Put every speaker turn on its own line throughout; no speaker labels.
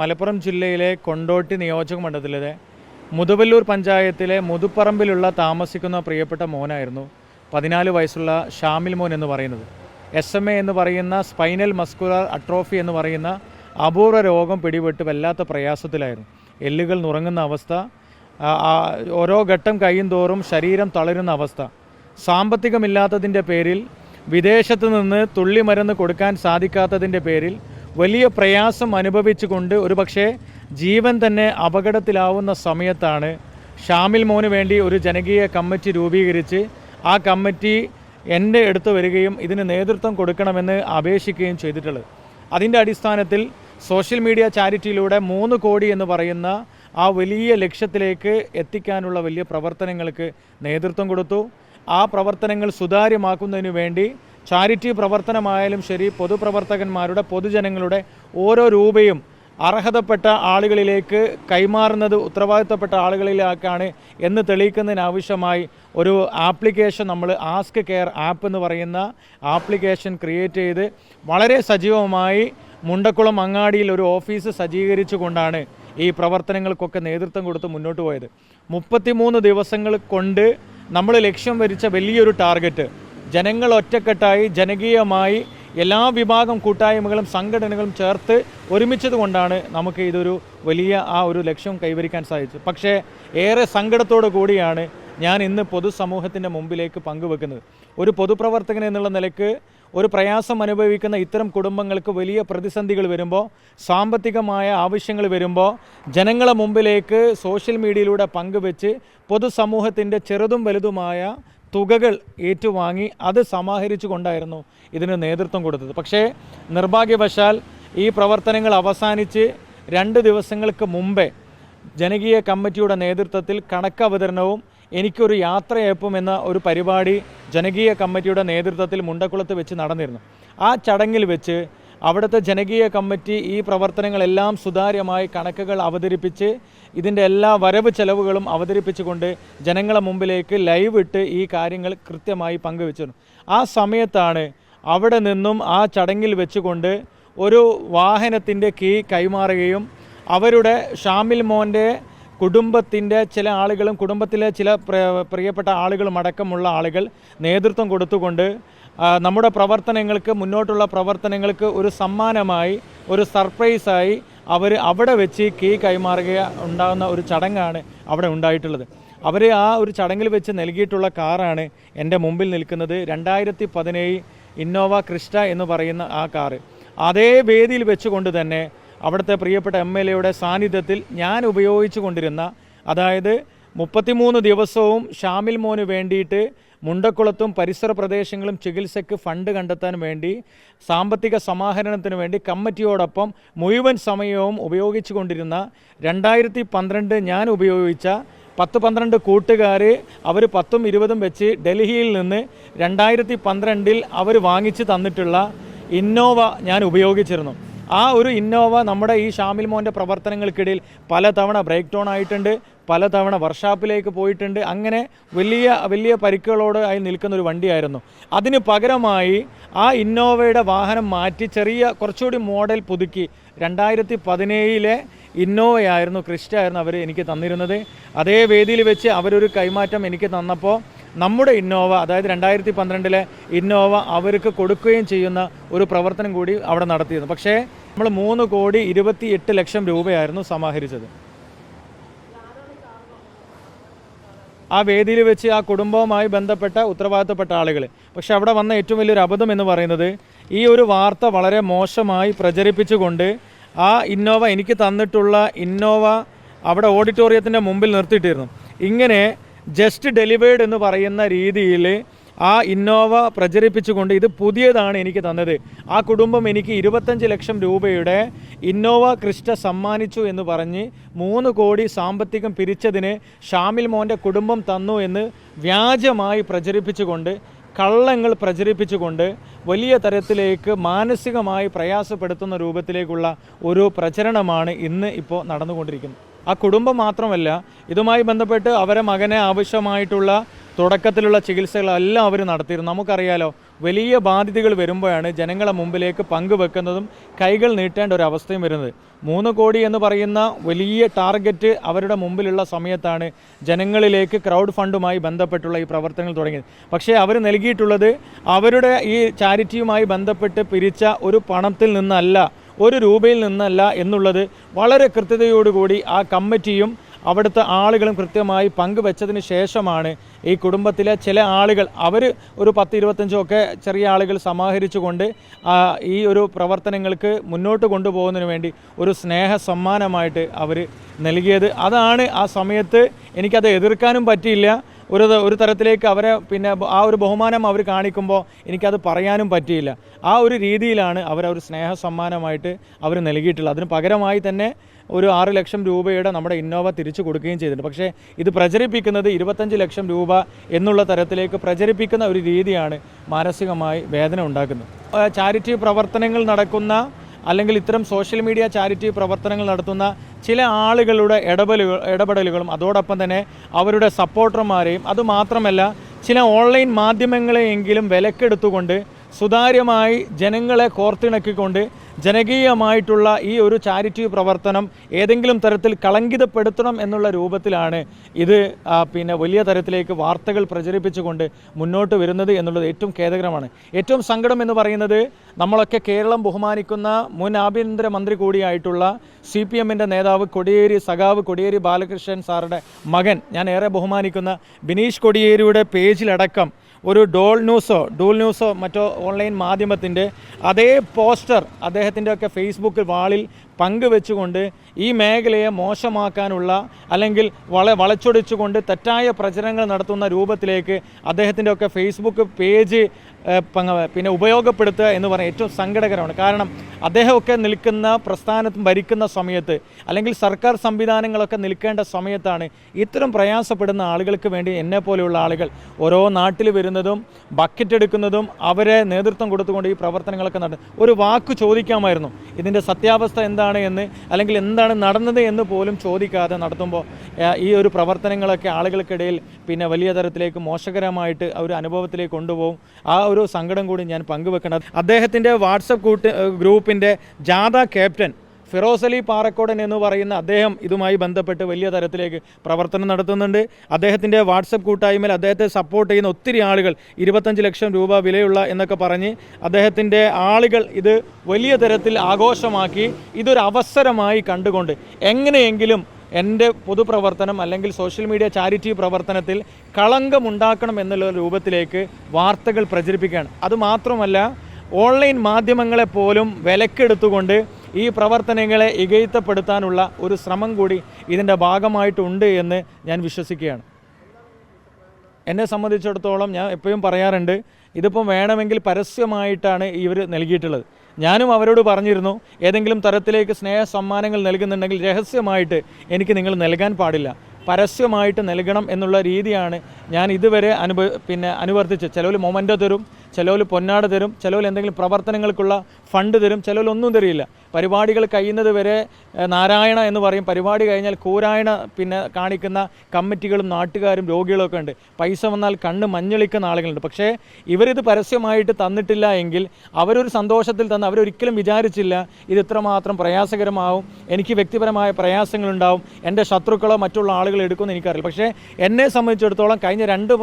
മലപ്പുറം ജില്ലയിലെ കൊണ്ടോട്ടി നിയോജക മണ്ഡലത്തിലെ മുതുവല്ലൂർ പഞ്ചായത്തിലെ മുതുപ്പറമ്പിലുള്ള താമസിക്കുന്ന പ്രിയപ്പെട്ട മോനായിരുന്നു പതിനാല് വയസ്സുള്ള ഷാമിൽ മോൻ എന്ന് പറയുന്നത്. എസ് എം എ എന്ന് പറയുന്ന സ്പൈനൽ മസ്കുലർ അട്രോഫി എന്ന് പറയുന്ന അപൂർവ രോഗം പിടിപെട്ട് വല്ലാത്ത പ്രയാസത്തിലായിരുന്നു. എല്ലുകൾ നുറങ്ങുന്ന അവസ്ഥ ഓരോ ഘട്ടം കഴിയും തോറും ശരീരം തളരുന്ന അവസ്ഥ. സാമ്പത്തികമില്ലാത്തതിന്റെ പേരിൽ വിദേശത്ത് നിന്ന് തുള്ളിമരുന്ന് കൊടുക്കാൻ സാധിക്കാത്തതിന്റെ പേരിൽ വലിയ പ്രയാസം അനുഭവിച്ചുകൊണ്ട് ഒരുപക്ഷെ ജീവൻ തന്നെ അപകടത്തിലാവുന്ന സമയത്താണ് ഷാമിൽ മോന് വേണ്ടി ഒരു ജനകീയ കമ്മിറ്റി രൂപീകരിച്ച് ആ കമ്മിറ്റി എന്റെ അടുത്ത് വരികയും ഇതിന് നേതൃത്വം കൊടുക്കണമെന്ന് അപേക്ഷിക്കുകയും ചെയ്തിട്ടുള്ളത്. അതിന്റെ അടിസ്ഥാനത്തിൽ സോഷ്യൽ മീഡിയ ചാരിറ്റിയിലൂടെ മൂന്ന് കോടി എന്ന് പറയുന്ന ആ വലിയ ലക്ഷ്യത്തിലേക്ക് എത്തിക്കാനുള്ള വലിയ പ്രവർത്തനങ്ങൾക്ക് നേതൃത്വം കൊടുത്തു. ആ പ്രവർത്തനങ്ങൾ സുതാര്യമാക്കുന്നതിന് വേണ്ടി ചാരിറ്റി പ്രവർത്തനമായാലും ശരി പൊതുപ്രവർത്തകന്മാരുടെ പൊതുജനങ്ങളുടെ ഓരോ രൂപയും അർഹതപ്പെട്ട ആളുകളിലേക്ക് കൈമാറുന്നത് ഉത്തരവാദിത്തപ്പെട്ട ആളുകളിലേക്കാണ് എന്ന് തെളിയിക്കുന്നതിനാവശ്യമായി ഒരു ആപ്ലിക്കേഷൻ നമ്മൾ ആസ്ക് കെയർ ആപ്പ് എന്ന് പറയുന്ന ആപ്ലിക്കേഷൻ ക്രിയേറ്റ് ചെയ്ത് വളരെ സജീവമായി മുണ്ടക്കുളം അങ്ങാടിയിൽ ഒരു ഓഫീസ് സജ്ജീകരിച്ചുകൊണ്ടാണ് ഈ പ്രവർത്തനങ്ങൾക്കൊക്കെ നേതൃത്വം കൊടുത്ത് മുന്നോട്ട് പോയത്. മുപ്പത്തിമൂന്ന് ദിവസങ്ങൾ കൊണ്ട് നമ്മൾ ലക്ഷ്യം വരിച്ച വലിയൊരു ടാർഗറ്റ് ജനങ്ങൾ ഒറ്റക്കെട്ടായി ജനകീയമായി എല്ലാ വിഭാഗം കൂട്ടായ്മകളും സംഘടനകളും ചേർത്ത് ഒരുമിച്ചത് കൊണ്ടാണ് നമുക്ക് ഇതൊരു വലിയ ആ ഒരു ലക്ഷ്യം കൈവരിക്കാൻ സാധിച്ചത്. പക്ഷേ ഏറെ സങ്കടത്തോടു കൂടിയാണ് ഞാൻ ഇന്ന് പൊതുസമൂഹത്തിന്റെ മുമ്പിലേക്ക് പങ്കുവെക്കുന്നത്. ഒരു പൊതുപ്രവർത്തകൻ എന്നുള്ള നിലയ്ക്ക് ഒരു പ്രയാസം അനുഭവിക്കുന്ന ഇത്തരം കുടുംബങ്ങൾക്ക് വലിയ പ്രതിസന്ധികൾ വരുമ്പോൾ സാമ്പത്തികമായ ആവശ്യങ്ങൾ വരുമ്പോൾ ജനങ്ങളെ മുമ്പിലേക്ക് സോഷ്യൽ മീഡിയയിലൂടെ പങ്കുവെച്ച് പൊതുസമൂഹത്തിന്റെ ചെറുതും വലുതുമായ തുകകൾ ഏറ്റുവാങ്ങി അത് സമാഹരിച്ചു കൊണ്ടായിരുന്നു ഇതിന് നേതൃത്വം കൊടുത്തത്. പക്ഷേ നിർഭാഗ്യവശാൽ ഈ പ്രവർത്തനങ്ങൾ അവസാനിച്ച് രണ്ട് ദിവസങ്ങൾക്ക് മുമ്പേ ജനകീയ കമ്മിറ്റിയുടെ നേതൃത്വത്തിൽ കണക്ക് അവതരണവും എനിക്കൊരു യാത്രയപ്പം എന്ന ഒരു പരിപാടി ജനകീയ കമ്മിറ്റിയുടെ നേതൃത്വത്തിൽ മുണ്ടക്കുളത്ത് വെച്ച് നടന്നിരുന്നു. ആ ചടങ്ങിൽ വെച്ച് അവിടുത്തെ ജനകീയ കമ്മിറ്റി ഈ പ്രവർത്തനങ്ങളെല്ലാം സുതാര്യമായി കണക്കുകൾ അവതരിപ്പിച്ച് ഇതിന്റെ എല്ലാ വരവ് ചെലവുകളും അവതരിപ്പിച്ചുകൊണ്ട് ജനങ്ങളെ മുമ്പിലേക്ക് ലൈവ് ഇട്ട് ഈ കാര്യങ്ങൾ കൃത്യമായി പങ്കുവച്ചിരുന്നു. ആ സമയത്താണ് അവിടെ നിന്നും ആ ചടങ്ങിൽ വെച്ചുകൊണ്ട് ഒരു വാഹനത്തിന്റെ കീ കൈമാറുകയും അവരുടെ ഷാമിൽ മോന്റെ കുടുംബത്തിന്റെ ചില ആളുകളും കുടുംബത്തിലെ ചില പ്രിയപ്പെട്ട ആളുകളും അടക്കമുള്ള ആളുകൾ നേതൃത്വം കൊടുത്തുകൊണ്ട് നമ്മുടെ പ്രവർത്തനങ്ങൾക്ക് മുന്നോട്ടുള്ള പ്രവർത്തനങ്ങൾക്ക് ഒരു സമ്മാനമായി ഒരു സർപ്രൈസായി അവർ അവിടെ വെച്ച് കീ കൈമാറുക ഉണ്ടാകുന്ന ഒരു ചടങ്ങാണ് അവിടെ ഉണ്ടായിട്ടുള്ളത്. അവർ ആ ഒരു ചടങ്ങിൽ വെച്ച് നൽകിയിട്ടുള്ള കാറാണ് എന്റെ മുമ്പിൽ നിൽക്കുന്നത്. രണ്ടായിരത്തി പതിനേഴ് ഇന്നോവ ക്രിസ്റ്റ എന്ന് പറയുന്ന ആ കാറ്. അതേ വേദിയിൽ വെച്ചുകൊണ്ട് തന്നെ അവിടുത്തെ പ്രിയപ്പെട്ട എം എൽ എയുടെ സാന്നിധ്യത്തിൽ ഞാൻ ഉപയോഗിച്ചു കൊണ്ടിരുന്ന അതായത് മുപ്പത്തിമൂന്ന് ദിവസവും ഷാമിൽ മോന് വേണ്ടിയിട്ട് മുണ്ടക്കുളത്തും പരിസര പ്രദേശങ്ങളും ചികിത്സയ്ക്ക് ഫണ്ട് കണ്ടെത്താൻ വേണ്ടി സാമ്പത്തിക സമാഹരണത്തിന് വേണ്ടി കമ്മിറ്റിയോടൊപ്പം മുഴുവൻ സമയവും ഉപയോഗിച്ചു കൊണ്ടിരുന്ന രണ്ടായിരത്തി പന്ത്രണ്ട് ഞാൻ ഉപയോഗിച്ച പത്ത് പന്ത്രണ്ട് കൂട്ടുകാർ അവർ പത്തും ഇരുപതും വെച്ച് ഡൽഹിയിൽ നിന്ന് രണ്ടായിരത്തി പന്ത്രണ്ടിൽ അവർ വാങ്ങിച്ച് തന്നിട്ടുള്ള ഇന്നോവ ഞാൻ ഉപയോഗിച്ചിരുന്നു. ആ ഒരു ഇന്നോവ നമ്മുടെ ഈ ഷാമിൽ മോന്റെ പ്രവർത്തനങ്ങൾക്കിടയിൽ പലതവണ ബ്രേക്ക് ഡൗൺ ആയിട്ടുണ്ട്. പലതവണ വർഷാപ്പിലേക്ക് പോയിട്ടുണ്ട്. അങ്ങനെ വലിയ വലിയ പരിക്കുകളോട് ആയി നിൽക്കുന്ന ഒരു വണ്ടിയായിരുന്നു. അതിന് പകരമായി ആ ഇന്നോവയുടെ വാഹനം മാറ്റി ചെറിയ കുറച്ചുകൂടി മോഡൽ പുതുക്കി. രണ്ടായിരത്തി പതിനേഴിലെ ഇന്നോവയായിരുന്നു ക്രിസ്റ്റ ആയിരുന്നു അവർ എനിക്ക് തന്നിരുന്നത്. അതേ വേദിയിൽ വെച്ച് അവരൊരു കൈമാറ്റം എനിക്ക് തന്നപ്പോൾ നമ്മുടെ ഇന്നോവ അതായത് രണ്ടായിരത്തി പന്ത്രണ്ടിലെ ഇന്നോവ അവർക്ക് കൊടുക്കുകയും ചെയ്യുന്ന ഒരു പ്രവർത്തനം കൂടി അവിടെ നടത്തിയിരുന്നു. പക്ഷേ നമ്മൾ മൂന്ന് കോടി ഇരുപത്തി എട്ട് ലക്ഷം രൂപയായിരുന്നു സമാഹരിച്ചത്. ആ വേദിയിൽ വെച്ച് ആ കുടുംബവുമായി ബന്ധപ്പെട്ട ഉത്തരവാദിത്തപ്പെട്ട ആളുകൾ. പക്ഷെ അവിടെ വന്ന ഏറ്റവും വലിയൊരു അബദ്ധം എന്ന് പറയുന്നത് ഈ ഒരു വാർത്ത വളരെ മോശമായി പ്രചരിപ്പിച്ചുകൊണ്ട് ആ ഇന്നോവ എനിക്ക് തന്നിട്ടുള്ള ഇന്നോവ അവിടെ ഓഡിറ്റോറിയത്തിന്റെ മുമ്പിൽ നിർത്തിയിട്ടിരുന്നു. ഇങ്ങനെ ജസ്റ്റ് ഡെലിവേർഡ് എന്ന് പറയുന്ന രീതിയിൽ ആ ഇന്നോവ പ്രചരിപ്പിച്ചുകൊണ്ട് ഇത് പുതിയതാണ് എനിക്ക് തന്നത്. ആ കുടുംബം എനിക്ക് ഇരുപത്തഞ്ച് ലക്ഷം രൂപയുടെ ഇന്നോവ ക്രിസ്റ്റ സമ്മാനിച്ചു എന്ന് പറഞ്ഞ് മൂന്ന് കോടി സാമ്പത്തികം പിരിച്ചതിന് ഷാമിൽ മോന്റെ കുടുംബം തന്നു എന്ന് വ്യാജമായി പ്രചരിപ്പിച്ചുകൊണ്ട് കള്ളങ്ങൾ പ്രചരിപ്പിച്ചുകൊണ്ട് വലിയ തരത്തിലേക്ക് മാനസികമായി പ്രയാസപ്പെടുത്തുന്ന രൂപത്തിലേക്കുള്ള ഒരു പ്രചരണമാണ് ഇന്ന് ഇപ്പോൾ നടന്നുകൊണ്ടിരിക്കുന്നത്. ആ കുടുംബം മാത്രമല്ല ഇതുമായി ബന്ധപ്പെട്ട് അവരെ മകനെ ആവശ്യമായിട്ടുള്ള തുടക്കത്തിലുള്ള ചികിത്സകളെല്ലാം അവർ നടത്തിയിരുന്നു. നമുക്കറിയാലോ വലിയ ബാധ്യതകൾ വരുമ്പോഴാണ് ജനങ്ങളെ മുമ്പിലേക്ക് പങ്കുവെക്കുന്നതും കൈകൾ നീട്ടേണ്ട ഒരു അവസ്ഥയും വരുന്നത്. മൂന്ന് കോടി എന്ന് പറയുന്ന വലിയ ടാർഗറ്റ് അവരുടെ മുമ്പിലുള്ള സമയത്താണ് ജനങ്ങളിലേക്ക് ക്രൗഡ് ഫണ്ടുമായി ബന്ധപ്പെട്ടുള്ള ഈ പ്രവർത്തനങ്ങൾ തുടങ്ങിയത്. പക്ഷേ അവർ നൽകിയിട്ടുള്ളത് അവരുടെ ഈ ചാരിറ്റിയുമായി ബന്ധപ്പെട്ട് പിരിച്ച ഒരു പണത്തിൽ നിന്നല്ല ഒരു രൂപയിൽ നിന്നല്ല എന്നുള്ളത് വളരെ കൃത്യതയോടുകൂടി ആ കമ്മിറ്റിയും അവിടുത്തെ ആളുകളും കൃത്യമായി പങ്കുവെച്ചതിന് ശേഷമാണ് ഈ കുടുംബത്തിലെ ചില ആളുകൾ അവർ ഒരു പത്ത് ഇരുപത്തഞ്ചോ ഒക്കെ ചെറിയ ആളുകൾ സമാഹരിച്ചുകൊണ്ട് ഈ ഒരു പ്രവർത്തനങ്ങൾക്ക് മുന്നോട്ട് കൊണ്ടുപോകുന്നതിന് വേണ്ടി ഒരു സ്നേഹ സമ്മാനമായിട്ട് അവർ നൽകിയത്. അതാണ് ആ സമയത്ത് എനിക്കത് എതിർക്കാനും പറ്റിയില്ല. ഒരു ഒരു തരത്തിലേക്ക് അവരെ പിന്നെ ആ ഒരു ബഹുമാനം അവർ കാണിക്കുമ്പോൾ എനിക്കത് പറയാനും പറ്റിയില്ല. ആ ഒരു രീതിയിലാണ് അവർ ഒരു സ്നേഹ സമ്മാനമായിട്ട് അവർ നൽകിയിട്ടുള്ളത്. അതിന് പകരമായി തന്നെ ഒരു ആറ് ലക്ഷം രൂപയുടെ നമ്മുടെ ഇന്നോവ തിരിച്ചു കൊടുക്കുകയും ചെയ്തിട്ടുണ്ട്. പക്ഷേ ഇത് പ്രചരിപ്പിക്കുന്നത് ഇരുപത്തഞ്ച് ലക്ഷം രൂപ എന്നുള്ള തരത്തിലേക്ക് പ്രചരിപ്പിക്കുന്ന ഒരു രീതിയാണ് മാനസികമായി വേദന ഉണ്ടാക്കുന്നത്. ചാരിറ്റി പ്രവർത്തനങ്ങൾ നടക്കുന്ന അല്ലെങ്കിൽ ഇത്തരം സോഷ്യൽ മീഡിയ ചാരിറ്റി പ്രവർത്തനങ്ങൾ നടത്തുന്ന ചില ആളുകളുടെ ഇടപെലുകൾ ഇടപെടലുകളും അതോടൊപ്പം തന്നെ അവരുടെ സപ്പോർട്ടർമാരെയും അതുമാത്രമല്ല ചില ഓൺലൈൻ മാധ്യമങ്ങളെയെങ്കിലും വിലക്കെടുത്തുകൊണ്ട് സുതാര്യമായി ജനങ്ങളെ കോർത്തിണക്കിക്കൊണ്ട് ജനകീയമായിട്ടുള്ള ഈ ഒരു ചാരിറ്റി പ്രവർത്തനം ഏതെങ്കിലും തരത്തിൽ കളങ്കിതപ്പെടുത്തണം എന്നുള്ള രൂപത്തിലാണ് ഇത് പിന്നെ വലിയ തരത്തിലേക്ക് വാർത്തകൾ പ്രചരിപ്പിച്ചുകൊണ്ട് മുന്നോട്ട് വരുന്നത് എന്നുള്ളത് ഏറ്റവും ഖേദകരമാണ്. ഏറ്റവും സങ്കടം എന്ന് പറയുന്നത് നമ്മളൊക്കെ കേരളം ബഹുമാനിക്കുന്ന മുൻ ആഭ്യന്തരമന്ത്രി കൂടിയായിട്ടുള്ള സി പി എമ്മിന്റെ നേതാവ് കൊടിയേരി സഖാവ് കൊടിയേരി ബാലകൃഷ്ണൻ സാറുടെ മകൻ ഞാൻ ഏറെ ബഹുമാനിക്കുന്ന ബിനീഷ് കൊടിയേരിയുടെ പേജിലടക്കം ഒരു ഡോൾ ന്യൂസോ ഡൂൾ ന്യൂസോ മറ്റോ ഓൺലൈൻ മാധ്യമത്തിന്റെ അതേ പോസ്റ്റർ അദ്ദേഹത്തിന്റെ ഒക്കെ ഫേസ്ബുക്ക് വാളിൽ പങ്കുവെച്ചുകൊണ്ട് ഈ മേഖലയെ മോശമാക്കാനുള്ള അല്ലെങ്കിൽ വള വളച്ചൊടിച്ചുകൊണ്ട് തെറ്റായ പ്രചരണങ്ങൾ നടത്തുന്ന രൂപത്തിലേക്ക് അദ്ദേഹത്തിന്റെ ഒക്കെ ഫേസ്ബുക്ക് പേജ് പിന്നെ ഉപയോഗപ്പെടുത്തുക എന്ന് പറഞ്ഞാൽ ഏറ്റവും സങ്കടകരമാണ്. കാരണം അദ്ദേഹമൊക്കെ നിൽക്കുന്ന പ്രസ്ഥാനത്തും ഭരിക്കുന്ന സമയത്ത് അല്ലെങ്കിൽ സർക്കാർ സംവിധാനങ്ങളൊക്കെ നിൽക്കേണ്ട സമയത്താണ് ഇത്തരം പ്രയാസപ്പെടുന്ന ആളുകൾക്ക് വേണ്ടി എന്നെ പോലെയുള്ള ആളുകൾ ഓരോ നാട്ടിൽ വരുന്നതും ബക്കറ്റ് എടുക്കുന്നതും അവരെ നേതൃത്വം കൊടുത്തുകൊണ്ട് ഈ പ്രവർത്തനങ്ങളൊക്കെ നടന്നു ഒരു വാക്ക് ചോദിക്കാമായിരുന്നു. ഇതിന്റെ സത്യാവസ്ഥ എന്താണ് എന്ന് അല്ലെങ്കിൽ എന്താണ് നടന്നത് എന്ന് പോലും ചോദിക്കാതെ നടത്തുമ്പോൾ ഈ ഒരു പ്രവർത്തനങ്ങളൊക്കെ ആളുകൾക്കിടയിൽ പിന്നെ വലിയ തരത്തിലേക്ക് മോശകരമായിട്ട് ഒരു അനുഭവത്തിലേക്ക് കൊണ്ടുപോകും. ആ ഒരു സങ്കടം കൂടി ഞാൻ പങ്കുവെക്കേണ്ടത് അദ്ദേഹത്തിന്റെ വാട്സപ്പ് കൂട്ട് ഗ്രൂപ്പിന്റെ ജാഥ ക്യാപ്റ്റൻ ഫിറോസ് അലി പാറക്കോടൻ എന്ന് പറയുന്ന അദ്ദേഹം ഇതുമായി ബന്ധപ്പെട്ട് വലിയ തരത്തിലേക്ക് പ്രവർത്തനം നടത്തുന്നുണ്ട്. അദ്ദേഹത്തിന്റെ വാട്സപ്പ് കൂട്ടായ്മയിൽ അദ്ദേഹത്തെ സപ്പോർട്ട് ചെയ്യുന്ന ഒത്തിരി ആളുകൾ ഇരുപത്തഞ്ച് ലക്ഷം രൂപ വിലയുള്ള എന്നൊക്കെ പറഞ്ഞ് അദ്ദേഹത്തിന്റെ ആളുകൾ ഇത് വലിയ തരത്തിൽ ആഘോഷമാക്കി ഇതൊരു അവസരമായി കണ്ടുകൊണ്ട് എങ്ങനെയെങ്കിലും എന്റെ പൊതുപ്രവർത്തനം അല്ലെങ്കിൽ സോഷ്യൽ മീഡിയ ചാരിറ്റി പ്രവർത്തനത്തിൽ കളങ്കമുണ്ടാക്കണം എന്നുള്ള രൂപത്തിലേക്ക് വാർത്തകൾ പ്രചരിപ്പിക്കുകയാണ്. അതുമാത്രമല്ല ഓൺലൈൻ മാധ്യമങ്ങളെ പോലും വിലക്കെടുത്തുകൊണ്ട് ഈ പ്രവർത്തനങ്ങളെ ഇകയത്തപ്പെടുത്താനുള്ള ഒരു ശ്രമം കൂടി ഇതിന്റെ ഭാഗമായിട്ടുണ്ട് എന്ന് ഞാൻ വിശ്വസിക്കുകയാണ്. എന്നെ സംബന്ധിച്ചിടത്തോളം ഞാൻ എപ്പോഴും പറയാറുണ്ട് ഇതിപ്പം വേണമെങ്കിൽ പരസ്യമായിട്ടാണ് ഇവർ നൽകിയിട്ടുള്ളത്. ഞാനും അവരോട് പറഞ്ഞിരുന്നു ഏതെങ്കിലും തരത്തിലേക്ക് സ്നേഹ സമ്മാനങ്ങൾ നൽകുന്നുണ്ടെങ്കിൽ രഹസ്യമായിട്ട് എനിക്ക് നിങ്ങൾ നൽകാൻ പാടില്ല. പരസ്യമായിട്ട് നൽകണം എന്നുള്ള രീതിയാണ് ഞാൻ ഇതുവരെ അനുഭവ പിന്നെ അനുവർത്തിച്ച് ചിലവിൽ മൊമന്റോ തരും ചിലവിൽ പൊന്നാട തരും ചിലവിൽ എന്തെങ്കിലും പ്രവർത്തനങ്ങൾക്കുള്ള ഫണ്ട് തരും ചിലരൊന്നും തരില്ല. പരിപാടികൾ കഴിയുന്നത് വരെ നാരായണ എന്ന് പറയും. പരിപാടി കഴിഞ്ഞാൽ കൂരായണ പിന്നെ കാണിക്കുന്ന കമ്മിറ്റികളും നാട്ടുകാരും രോഗികളൊക്കെ ഉണ്ട്. പൈസ വന്നാൽ കണ്ണ് മഞ്ഞളിക്കുന്ന ആളുകളുണ്ട്. പക്ഷേ ഇവരിത് പരസ്യമായിട്ട് തന്നിട്ടില്ല എങ്കിൽ അവരൊരു സന്തോഷത്തിൽ തന്ന് അവരൊരിക്കലും വിചാരിച്ചില്ല ഇത് ഇത്രമാത്രം പ്രയാസകരമാവും. എനിക്ക് വ്യക്തിപരമായ പ്രയാസങ്ങളുണ്ടാവും. എന്റെ ശത്രുക്കളോ മറ്റുള്ള ആളുകൾ എടുക്കുമെന്ന് എനിക്കറിയില്ല. പക്ഷേ എന്നെ സംബന്ധിച്ചിടത്തോളം കഴിഞ്ഞ രണ്ട്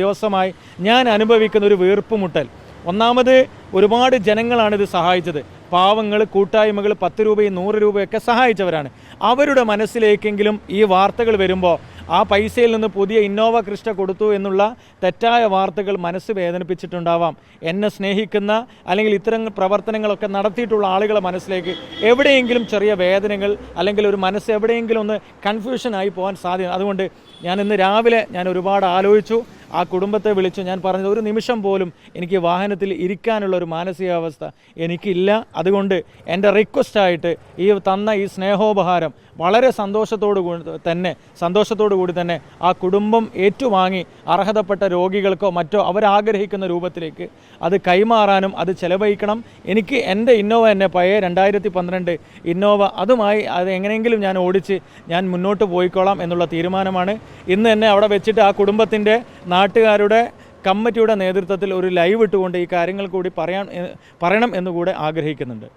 ദിവസമായി ഞാൻ അനുഭവിക്കുന്ന ഒരു വീർപ്പുമുട്ടൽ ഒന്നാമത് ഒരുപാട് ജനങ്ങളാണ് ഇത് സഹായിച്ചത്. പാവങ്ങൾ കൂട്ടായ്മകൾ പത്ത് രൂപയും നൂറ് രൂപയൊക്കെ സഹായിച്ചവരാണ്. അവരുടെ മനസ്സിലേക്കെങ്കിലും ഈ വാർത്തകൾ വരുമ്പോൾ ആ പൈസയിൽ നിന്ന് പുതിയ ഇന്നോവ കൃഷ്ണ കൊടുത്തു എന്നുള്ള തെറ്റായ വാർത്തകൾ മനസ്സ് വേദനിപ്പിച്ചിട്ടുണ്ടാവാം. എന്നെ സ്നേഹിക്കുന്ന അല്ലെങ്കിൽ ഇത്തരം പ്രവർത്തനങ്ങളൊക്കെ നടത്തിയിട്ടുള്ള ആളുകളെ മനസ്സിലേക്ക് എവിടെയെങ്കിലും ചെറിയ വേദനകൾ അല്ലെങ്കിൽ ഒരു മനസ്സ് എവിടെയെങ്കിലും ഒന്ന് കൺഫ്യൂഷനായി പോകാൻ സാധ്യത. അതുകൊണ്ട് ഞാൻ ഇന്ന് രാവിലെ ഞാൻ ഒരുപാട് ആലോചിച്ചു. ആ കുടുംബത്തെ വിളിച്ചു ഞാൻ പറഞ്ഞത് ഒരു നിമിഷം പോലും എനിക്ക് വാഹനത്തിൽ ഇരിക്കാനുള്ള ഒരു മാനസികാവസ്ഥ എനിക്കില്ല. അതുകൊണ്ട് എന്റെ റിക്വസ്റ്റായിട്ട് ഈ തന്ന ഈ സ്നേഹോപഹാരം വളരെ സന്തോഷത്തോടു കൂടി തന്നെ സന്തോഷത്തോടു കൂടി തന്നെ ആ കുടുംബം ഏറ്റുവാങ്ങി അർഹതപ്പെട്ട രോഗികൾക്കോ മറ്റോ അവരാഗ്രഹിക്കുന്ന രൂപത്തിലേക്ക് അത് കൈമാറാനും അത് ചെലവഴിക്കണം. എനിക്ക് എന്റെ ഇന്നോവ എന്നെ പഴയ രണ്ടായിരത്തി പന്ത്രണ്ട് ഇന്നോവ അതുമായി അത് എങ്ങനെയെങ്കിലും ഞാൻ ഓടിച്ച് ഞാൻ മുന്നോട്ട് പോയിക്കോളാം എന്നുള്ള തീരുമാനമാണ്. ഇന്ന് എന്നെ അവിടെ വെച്ചിട്ട് ആ കുടുംബത്തിന്റെ നാട്ടുകാരുടെ കമ്മിറ്റിയുടെ നേതൃത്വത്തിൽ ഒരു ലൈവ് ഇട്ടുകൊണ്ട് ഈ കാര്യങ്ങൾ കൂടി പറയാൻ പറയണം എന്നുകൂടെ ആഗ്രഹിക്കുന്നുണ്ട്.